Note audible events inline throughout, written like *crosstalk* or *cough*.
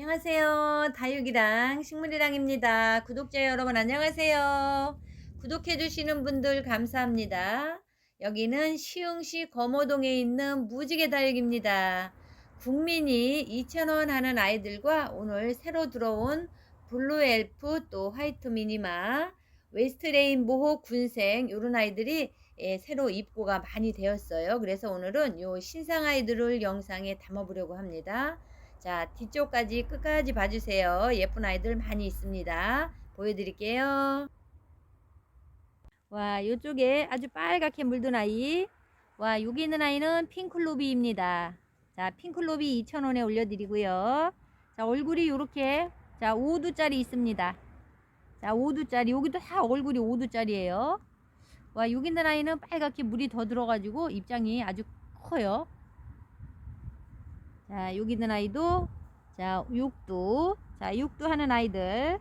안녕하세요. 다육이랑 식물이랑입니다. 구독자 여러분 안녕하세요. 구독해주시는 분들 감사합니다. 여기는 시흥시 거모동에 있는 무지개 다육입니다. 국민이 2,000원 하는 아이들과 오늘 새로 들어온 블루 엘프 또 화이트 미니마 웨스트 레인보호 군생 이런 아이들이 예, 새로 입고가 많이 되었어요. 그래서 오늘은 요 신상 아이들을 영상에 담아보려고 합니다. 자, 뒤쪽까지 끝까지 봐주세요. 예쁜 아이들 많이 있습니다. 보여드릴게요. 와, 이쪽에 아주 빨갛게 물든 아이. 와, 여기 있는 아이는 핑클로비입니다. 자, 핑클로비 2,000원에 올려드리고요. 자, 얼굴이 이렇게, 자, 5두짜리 있습니다. 자, 5두짜리. 여기도 다 얼굴이 5두짜리예요. 와, 여기 있는 아이는 빨갛게 물이 더 들어가지고 입장이 아주 커요. 자, 여기 있는 아이도 자, 6두. 자, 6두 하는 아이들.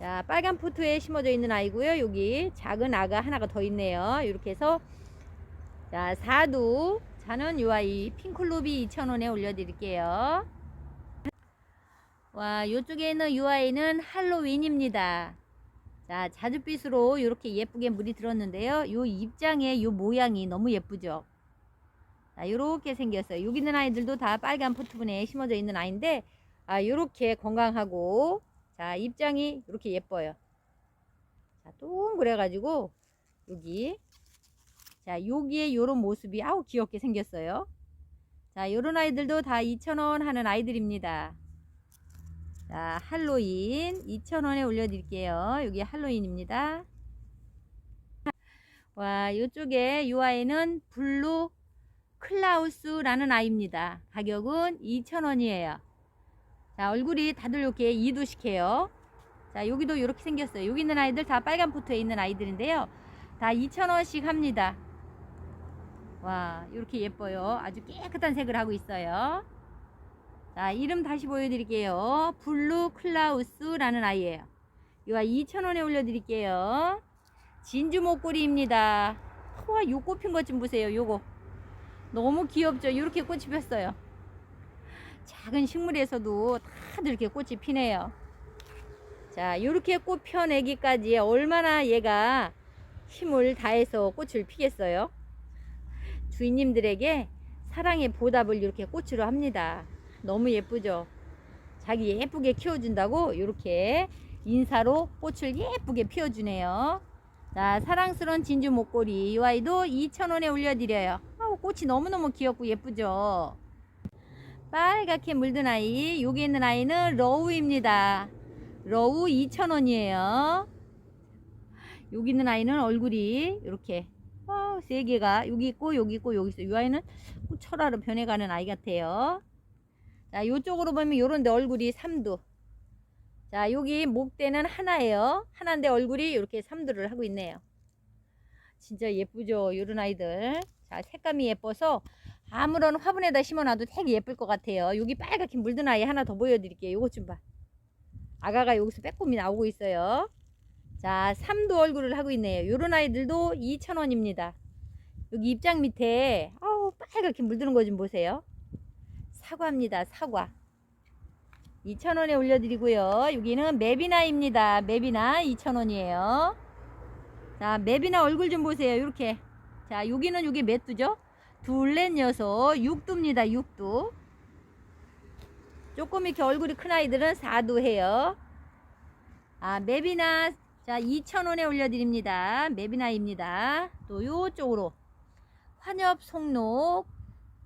자, 빨간 포트에 심어져 있는 아이고요. 여기 작은 아가 하나가 더 있네요. 이렇게 해서 자, 4두. 자는 요 아이 핑클로비 2,000원에 올려 드릴게요. 와, 요쪽에 있는 요 아이는 할로윈입니다. 자, 자줏빛으로 이렇게 예쁘게 물이 들었는데요. 요 입장의 요 모양이 너무 예쁘죠? 자, 요렇게 생겼어요. 여기 있는 아이들도 다 빨간 포트분에 심어져 있는 아이인데, 아, 요렇게 건강하고, 자, 입장이 이렇게 예뻐요. 자, 동그래 가지고, 여기, 자, 여기에 요런 모습이, 아우, 귀엽게 생겼어요. 자, 요런 아이들도 다 2,000원 하는 아이들입니다. 자, 할로윈 2,000원에 올려 드릴게요. 여기 할로윈입니다. 와, 요쪽에 요 아이는 블루 클라우스라는 아이입니다. 가격은 2,000원이에요. 자, 얼굴이 다들 이렇게 이두식해요. 자, 여기도 이렇게 생겼어요. 여기 있는 아이들 다 빨간 포트에 있는 아이들인데요. 다 2,000원씩 합니다. 와, 이렇게 예뻐요. 아주 깨끗한 색을 하고 있어요. 자, 이름 다시 보여드릴게요. 블루 클라우스라는 아이예요. 이 아이 2,000원에 올려드릴게요. 진주 목걸이입니다. 와, 요 꽃핀 것좀 보세요. 요거. 너무 귀엽죠? 이렇게 꽃이 폈어요. 작은 식물에서도 다들 이렇게 꽃이 피네요. 자, 이렇게 꽃 펴내기까지 얼마나 얘가 힘을 다해서 꽃을 피겠어요? 주인님들에게 사랑의 보답을 이렇게 꽃으로 합니다. 너무 예쁘죠? 자기 예쁘게 키워준다고 이렇게 인사로 꽃을 예쁘게 피워주네요. 자, 사랑스러운 진주 목걸이 이 아이도 2,000원에 올려드려요. 아우, 꽃이 너무너무 귀엽고 예쁘죠? 빨갛게 물든 아이, 여기 있는 아이는 러우입니다. 러우 2,000원이에요. 여기 있는 아이는 얼굴이 이렇게 세 개가 여기 있고 여기 있고 여기 있어요. 이 아이는 철화로 변해가는 아이 같아요. 자, 요쪽으로 보면 요런데 얼굴이 3두. 자, 여기 목대는 하나예요. 하나인데 얼굴이 이렇게 3두를 하고 있네요. 진짜 예쁘죠? 요런 아이들. 자, 색감이 예뻐서 아무런 화분에다 심어놔도 되게 예쁠 것 같아요. 여기 빨갛게 물든 아이 하나 더 보여드릴게요. 요것 좀 봐. 아가가 여기서 빼꼼히 나오고 있어요. 자, 3두 얼굴을 하고 있네요. 요런 아이들도 2,000원입니다. 여기 입장 밑에 아우 빨갛게 물드는 거 좀 보세요. 사과입니다. 사과. 2,000원에 올려드리고요. 여기는 맵이나입니다. 맵이나 2,000원이에요. 자, 맵이나 얼굴 좀 보세요. 이렇게. 자, 여기는 여기 몇 두죠? 둘, 넷, 여섯, 6두입니다. 6두. 조금 이렇게 얼굴이 큰 아이들은 4두 해요. 아, 맵이나 자, 2,000원에 올려드립니다. 맵이나입니다. 또 요쪽으로. 환엽 송록.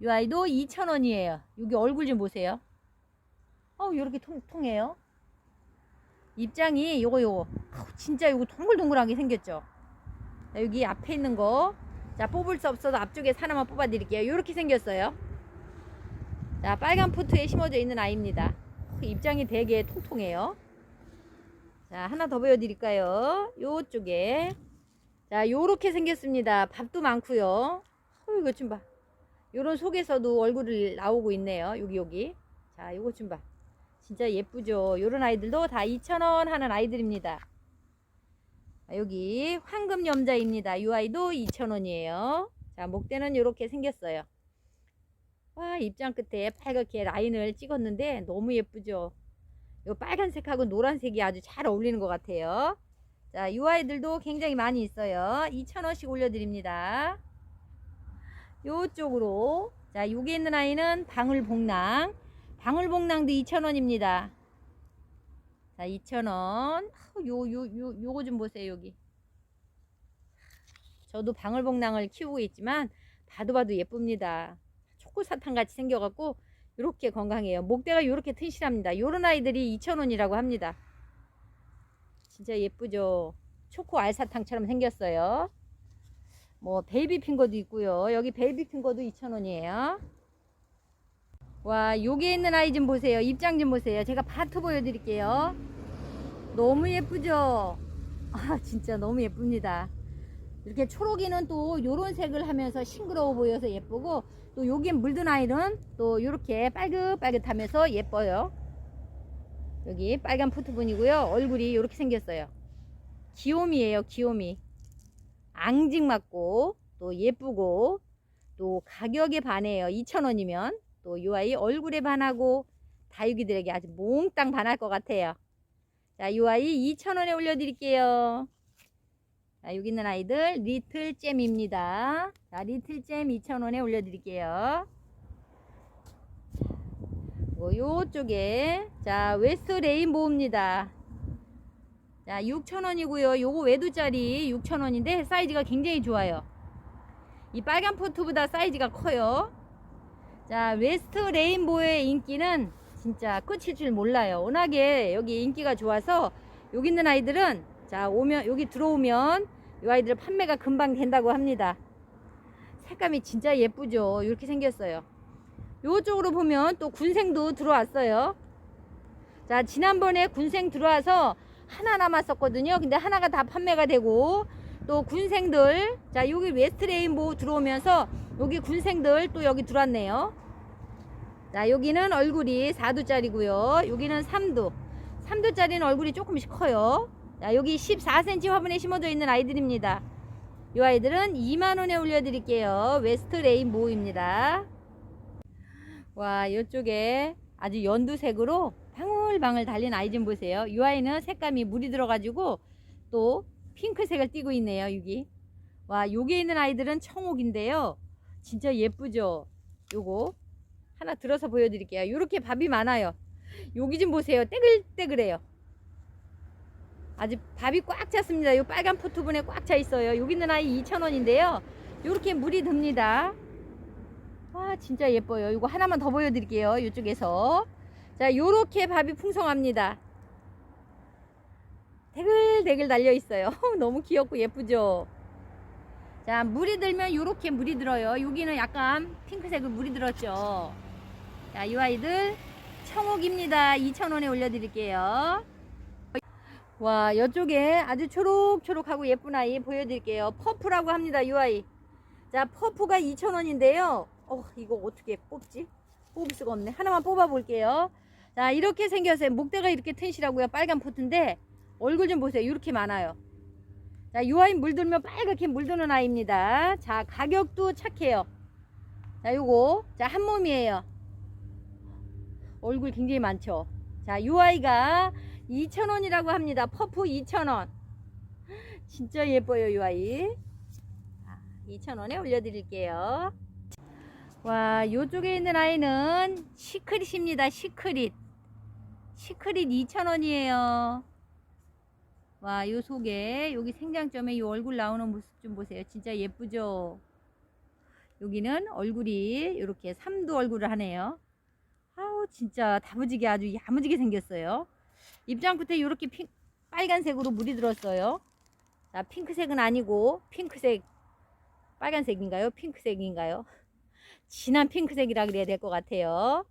이 아이도 2,000원이에요. 여기 얼굴 좀 보세요. 어, 요렇게 통, 통해요. 입장이 요거 요거. 진짜 요거 동글동글하게 생겼죠. 자, 여기 앞에 있는 거. 자, 뽑을 수 없어서 앞쪽에 하나만 뽑아 드릴게요. 요렇게 생겼어요. 자, 빨간 포트에 심어져 있는 아이입니다. 입장이 되게 통통해요. 자, 하나 더 보여 드릴까요? 요쪽에. 자, 요렇게 생겼습니다. 밥도 많고요. 어, 이거 좀 봐. 요런 속에서도 얼굴이 나오고 있네요. 여기, 여기. 자, 요거 좀 봐. 진짜 예쁘죠? 요런 아이들도 다 2,000원 하는 아이들입니다. 자, 여기 황금 염자입니다. 이 아이도 2,000원이에요. 자, 목대는 요렇게 생겼어요. 와 입장 끝에 빨갛게 라인을 찍었는데 너무 예쁘죠 요 빨간색하고 노란색이 아주 잘 어울리는 것 같아요 자, 이 아이들도 굉장히 많이 있어요. 2,000원씩 올려드립니다. 요쪽으로. 자, 여기 있는 아이는 방울복랑. 방울복랑도 2,000원입니다. 자, 2,000원. 요, 요, 요, 요거 좀 보세요, 여기. 저도 방울복랑을 키우고 있지만, 봐도 봐도 예쁩니다. 초코사탕 같이 생겨갖고, 이렇게 건강해요. 목대가 이렇게 튼실합니다. 요런 아이들이 2,000원이라고 합니다. 진짜 예쁘죠. 초코 알사탕처럼 생겼어요. 뭐 베이비 핑거도 있고요. 여기 베이비 핑거도 2,000원이에요. 와, 여기 있는 아이 좀 보세요. 입장 좀 보세요. 제가 바트 보여드릴게요. 너무 예쁘죠? 아, 진짜 너무 예쁩니다. 이렇게 초록이는 또 요런 색을 하면서 싱그러워 보여서 예쁘고 또 여기에 물든 아이는 또 이렇게 빨긋빨긋하면서 예뻐요. 여기 빨간 포트분이고요. 얼굴이 이렇게 생겼어요. 귀요미예요, 귀요미. 앙증맞고 또 예쁘고 또 가격에 반해요. 2,000원이면 또이 아이 얼굴에 반하고 다육이들에게 아주 몽땅 반할 것 같아요. 자, 이 아이 2,000원에 올려드릴게요. 자, 여기 있는 아이들 리틀 잼입니다. 자, 리틀 잼 2,000원에 올려드릴게요. 뭐 요쪽에 자 웨스트 레인보우입니다 자 6,000원이고요 요거 외두짜리 6,000원인데 사이즈가 굉장히 좋아요 이 빨간 포트보다 사이즈가 커요 자 웨스트 레인보우의 인기는 진짜 끝일 줄 몰라요 워낙에 여기 인기가 좋아서 여기 있는 아이들은 자 오면 여기 들어오면 이 아이들 판매가 금방 된다고 합니다 색감이 진짜 예쁘죠 이렇게 생겼어요 요쪽으로 보면 또 군생도 들어왔어요. 자, 지난번에 군생 들어와서 하나 남았었거든요. 근데 하나가 다 판매가 되고 또 군생들 자, 여기 웨스트 레인보우 들어오면서 여기 군생들 또 여기 들어왔네요. 자, 여기는 얼굴이 4두짜리고요. 여기는 3두. 3두짜리는 얼굴이 조금씩 커요. 자, 여기 14cm 화분에 심어져 있는 아이들입니다. 이 아이들은 2만원에 올려드릴게요. 웨스트 레인보우입니다. 와 이쪽에 아주 연두색으로 방울방울 달린 아이 좀 보세요 이 아이는 색감이 물이 들어가지고 또 핑크색을 띠고 있네요 여기. 와 여기 있는 아이들은 청옥인데요. 진짜 예쁘죠? 요거 하나 들어서 보여드릴게요. 요렇게 밥이 많아요. 여기 좀 보세요. 떼글떼글해요. 아주 밥이 꽉 찼습니다. 요 빨간 포트분에 꽉 차 있어요. 여기 있는 아이 2,000원인데요. 요렇게 물이 듭니다. 와 진짜 예뻐요. 이거 하나만 더 보여드릴게요 이쪽에서. 자 요렇게 밥이 풍성합니다 대글대글 달려 있어요 *laughs* 너무 귀엽고 예쁘죠 자 물이 들면 요렇게 물이 들어요 여기는 약간 핑크색으로 물이 들었죠 자 이 아이들 청옥입니다 2,000원에 올려드릴게요 와 이쪽에 아주 초록초록하고 예쁜 아이 보여드릴게요 퍼프라고 합니다 이 아이 자 퍼프가 2,000원인데요 어 이거 어떻게 뽑지? 뽑을 수가 없네. 하나만 뽑아 볼게요. 자 이렇게 생겼어요. 목대가 이렇게 튼실하고요. 빨간 포트인데 얼굴 좀 보세요. 이렇게 많아요. 자, 이 아이 물들면 빨갛게 물드는 아이입니다. 자, 가격도 착해요. 자, 요거. 자, 한 몸이에요. 얼굴 굉장히 많죠. 자, 이 아이가 2,000원이라고 합니다. 퍼프 2,000원. 진짜 예뻐요, 이 아이. 2,000원에 올려드릴게요. 와, 요쪽에 있는 아이는 시크릿입니다. 시크릿. 시크릿 2,000원이에요. 와, 요 속에, 여기 생장점에 이 얼굴 나오는 모습 좀 보세요. 진짜 예쁘죠? 여기는 얼굴이 이렇게 삼두 얼굴을 하네요. 아우, 진짜 다부지게 아주 야무지게 생겼어요. 입장 끝에 이렇게 핑, 빨간색으로 물이 들었어요. 자, 핑크색은 아니고, 핑크색, 빨간색인가요? 핑크색인가요? 진한 핑크색이라 그래야 될 것 같아요.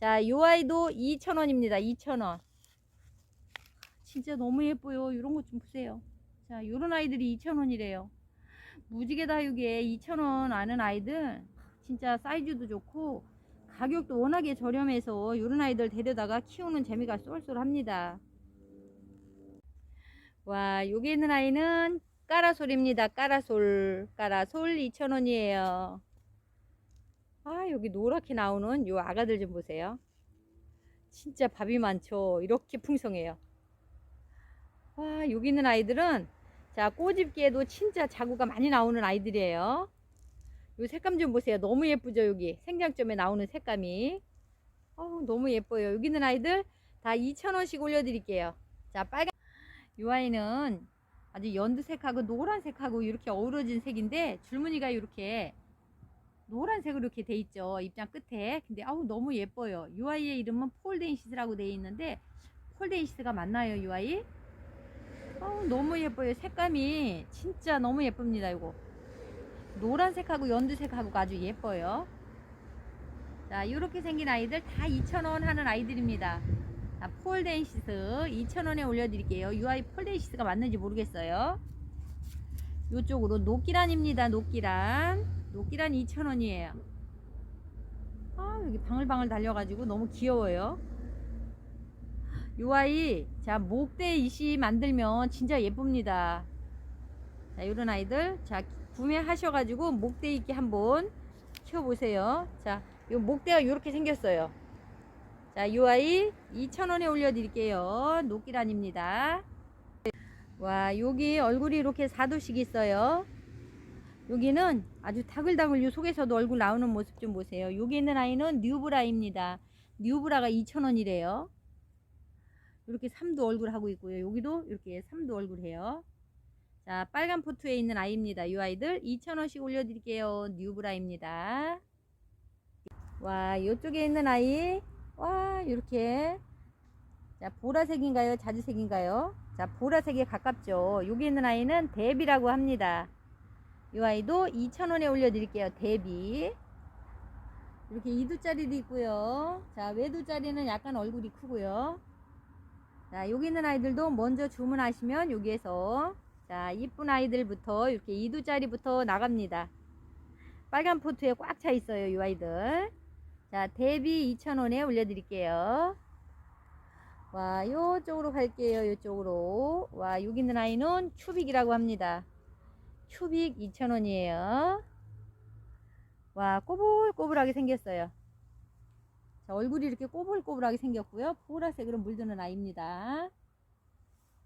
자, 요 아이도 2,000원입니다. 2,000원. 진짜 너무 예뻐요. 이런 것 좀 보세요. 자, 요런 아이들이 2,000원이래요. 무지개 다육에 2,000원 아는 아이들 진짜 사이즈도 좋고 가격도 워낙에 저렴해서 요런 아이들 데려다가 키우는 재미가 쏠쏠합니다. 와, 여기 있는 아이는 까라솔입니다. 까라솔. 까라솔 2,000원이에요. 아, 여기 노랗게 나오는 요 아가들 좀 보세요. 진짜 밥이 많죠. 이렇게 풍성해요. 와, 여기 있는 아이들은 자, 꼬집기에도 진짜 자구가 많이 나오는 아이들이에요. 요 색감 좀 보세요. 너무 예쁘죠, 여기. 생장점에 나오는 색감이. 어우, 너무 예뻐요. 여기 있는 아이들 다 2,000원씩 올려드릴게요. 자, 빨간, 요 아이는 아주 연두색하고 노란색하고 이렇게 어우러진 색인데 줄무늬가 이렇게 노란색으로 이렇게 돼 있죠. 입장 끝에. 근데 아우 너무 예뻐요. 이 아이의 이름은 폴덴시스라고 돼 있는데 폴덴시스가 맞나요, 이 아이? 아우 너무 예뻐요. 색감이 진짜 너무 예쁩니다, 이거. 노란색하고 연두색하고 아주 예뻐요. 자, 이렇게 생긴 아이들 다 2,000원 하는 아이들입니다. 자, 폴덴시스 2,000원에 올려드릴게요. 이 아이 폴덴시스가 맞는지 모르겠어요. 이쪽으로 녹기란입니다. 녹기란. 녹기란 2,000원이에요. 아, 여기 방울방울 달려가지고 너무 귀여워요. 요 아이, 자, 목대 이시 만들면 진짜 예쁩니다. 자, 요런 아이들, 자, 구매하셔 가지고 목대 있게 한번 키워 보세요. 자, 요 목대가 요렇게 생겼어요. 자, 요 아이 2,000원에 올려 드릴게요. 녹기란입니다. 와, 여기 얼굴이 이렇게 4도씩 있어요. 여기는 아주 다글다글 요 속에서도 얼굴 나오는 모습 좀 보세요. 여기 있는 아이는 뉴브라입니다. 뉴브라가 2,000원이래요. 이렇게 3도 얼굴 하고 있고요. 여기도 이렇게 3도 얼굴 해요. 자, 빨간 포트에 있는 아이입니다. 이 아이들 2,000원씩 올려드릴게요. 뉴브라입니다. 와, 이쪽에 있는 아이. 와, 이렇게. 자, 보라색인가요? 자주색인가요? 자, 보라색에 가깝죠. 여기 있는 아이는 데비라고 합니다. 이 아이도 2,000원에 올려드릴게요. 데비. 이렇게 2두짜리도 있고요. 자, 외두짜리는 약간 얼굴이 크고요. 자, 여기 있는 아이들도 먼저 주문하시면 여기에서 자, 이쁜 아이들부터 이렇게 2두짜리부터 나갑니다. 빨간 포트에 꽉 차 있어요. 이 아이들. 자, 대비 2,000원에 올려드릴게요. 와, 요쪽으로 갈게요. 요쪽으로. 와, 여기 있는 아이는 큐빅이라고 합니다. 큐빅 2,000원이에요. 와, 꼬불꼬불하게 생겼어요. 자, 얼굴이 이렇게 꼬불꼬불하게 생겼고요. 보라색으로 물드는 아이입니다.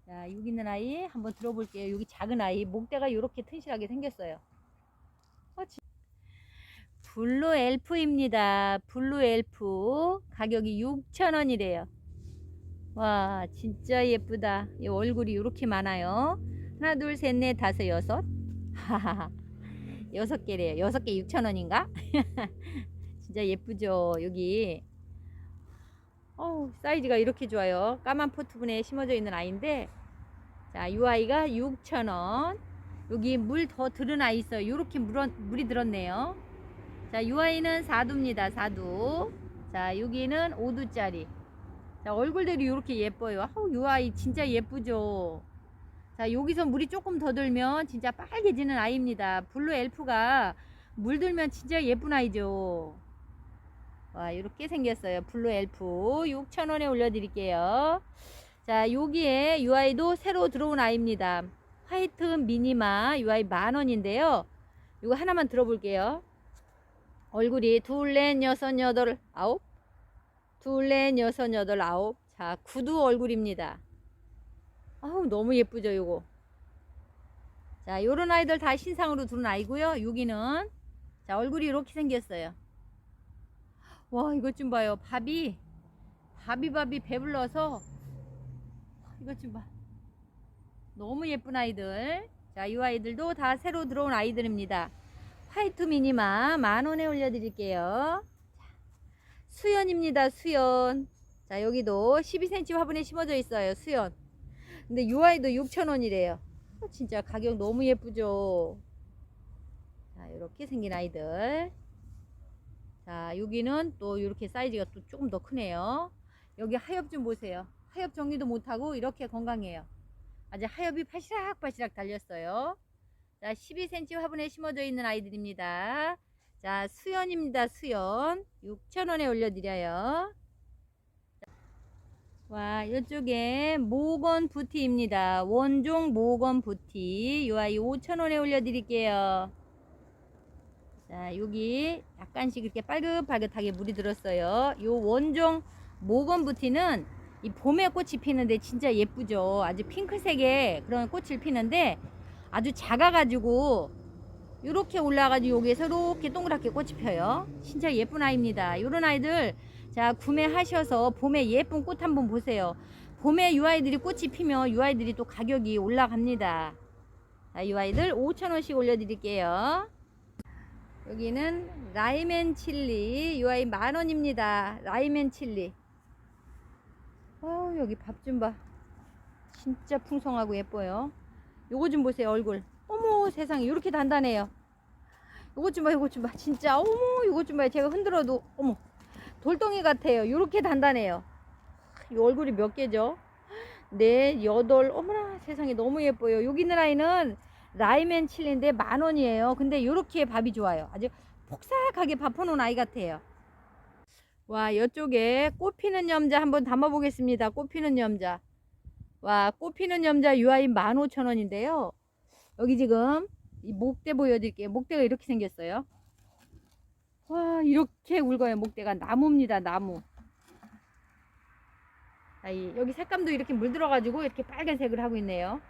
자, 여기 있는 아이 한번 들어볼게요. 여기 작은 아이, 목대가 이렇게 튼실하게 생겼어요. 어, 지- 블루 엘프입니다. 블루 엘프. 가격이 6,000원이래요. 와, 진짜 예쁘다. 이 얼굴이 이렇게 많아요. 하나, 둘, 셋, 넷, 다섯, 여섯. 여섯 개래요. 여섯 개 6,000원인가? *laughs* 진짜 예쁘죠? 여기. 어우, 사이즈가 이렇게 좋아요. 까만 포트분에 심어져 있는 아이인데, 자, 이 아이가 6,000원. 여기 물 더 들은 아이 있어요. 요렇게 물, 물이 들었네요. 자, 이 아이는 4두입니다. 4두. 자, 여기는 5두짜리. 자, 얼굴들이 이렇게 예뻐요. 아우, 이 아이 진짜 예쁘죠? 자, 여기서 물이 조금 더 들면 진짜 빨개지는 아이입니다. 블루 엘프가 물 들면 진짜 예쁜 아이죠. 와, 이렇게 생겼어요. 블루 엘프. 6,000원에 올려드릴게요. 자, 여기에 이 아이도 새로 들어온 아이입니다. 화이트 미니마. 이 아이 만 원인데요. 이거 하나만 들어볼게요. 얼굴이 둘, 넷, 여섯, 여덟, 아홉. 둘, 넷, 여섯, 여덟, 아홉. 자, 구두 얼굴입니다. 아우, 너무 예쁘죠, 요거. 자, 요런 아이들 다 신상으로 들은 아이고요. 여기는, 자, 얼굴이 이렇게 생겼어요. 와, 이것 좀 봐요. 밥이, 밥이 밥이 배불러서, 이것 좀 봐. 너무 예쁜 아이들. 자, 이 아이들도 다 새로 들어온 아이들입니다. 화이트 미니마 만 원에 올려드릴게요. 자, 수연입니다. 수연. 자, 여기도 12cm 화분에 심어져 있어요. 수연. 근데 이 아이도 6,000원이래요. 어, 진짜 가격 너무 예쁘죠. 자, 이렇게 생긴 아이들. 자, 여기는 또 이렇게 사이즈가 또 조금 더 크네요. 여기 하엽 좀 보세요. 하엽 정리도 못하고 이렇게 건강해요. 아주 하엽이 바시락바시락 달렸어요. 자, 12cm 화분에 심어져 있는 아이들입니다. 자, 수연입니다. 수연. 6,000원에 올려드려요. 와, 이쪽에 모건 부티입니다. 원종 모건 부티. 이 아이 5,000원에 올려드릴게요. 자, 여기 약간씩 이렇게 빨긋빨긋하게 물이 들었어요. 요 원종 모건부티는 이 봄에 꽃이 피는데 진짜 예쁘죠. 아주 핑크색의 그런 꽃을 피는데 아주 작아가지고 이렇게 올라가지고 여기에서 이렇게 동그랗게 꽃이 펴요. 진짜 예쁜 아이입니다. 이런 아이들 자 구매하셔서 봄에 예쁜 꽃 한번 보세요. 봄에 이 아이들이 꽃이 피면 이 아이들이 또 가격이 올라갑니다. 자, 이 아이들 5,000원씩 올려드릴게요. 여기는 라이멘 칠리 이 아이 만원입니다. 라이멘 칠리. 어 여기 밥 좀 봐. 진짜 풍성하고 예뻐요. 요거 좀 보세요 얼굴. 어머 세상에 이렇게 단단해요. 요거 좀 봐, 요거 좀 봐. 진짜 어머 요거 좀 봐요. 제가 흔들어도 어머 돌덩이 같아요. 요렇게 단단해요. 이 얼굴이 몇 개죠? 네, 여덟. 어머나 세상에 너무 예뻐요. 여기 있는 아이는 라이멘 칠리인데 만 원이에요. 근데 요렇게 밥이 좋아요. 아주 폭삭하게 밥 퍼놓은 아이 같아요. 와, 이쪽에 꽃피는 염자 한번 담아 보겠습니다. 꽃피는 염자. 와, 꽃피는 염자 유아인 15,000원인데요. 여기 지금 이 목대 보여드릴게요. 목대가 이렇게 생겼어요. 와, 이렇게 굵어요. 목대가 나무입니다. 나무. 여기 색감도 이렇게 물들어가지고 이렇게 빨간색을 하고 있네요.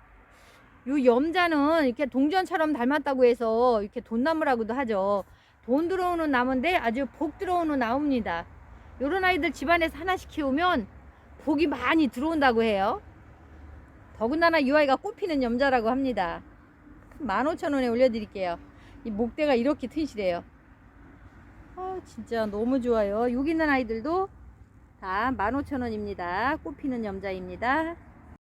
요 염자는 이렇게 동전처럼 닮았다고 해서 이렇게 돈나무라고도 하죠. 돈 들어오는 나무인데 아주 복 들어오는 나무입니다. 요런 아이들 집안에서 하나씩 키우면 복이 많이 들어온다고 해요. 더군다나 이 아이가 꽃피는 염자라고 합니다. 15,000원에 올려드릴게요. 이 목대가 이렇게 튼실해요. 아, 진짜 너무 좋아요. 여기 있는 아이들도 다 15,000원입니다. 꽃피는 염자입니다.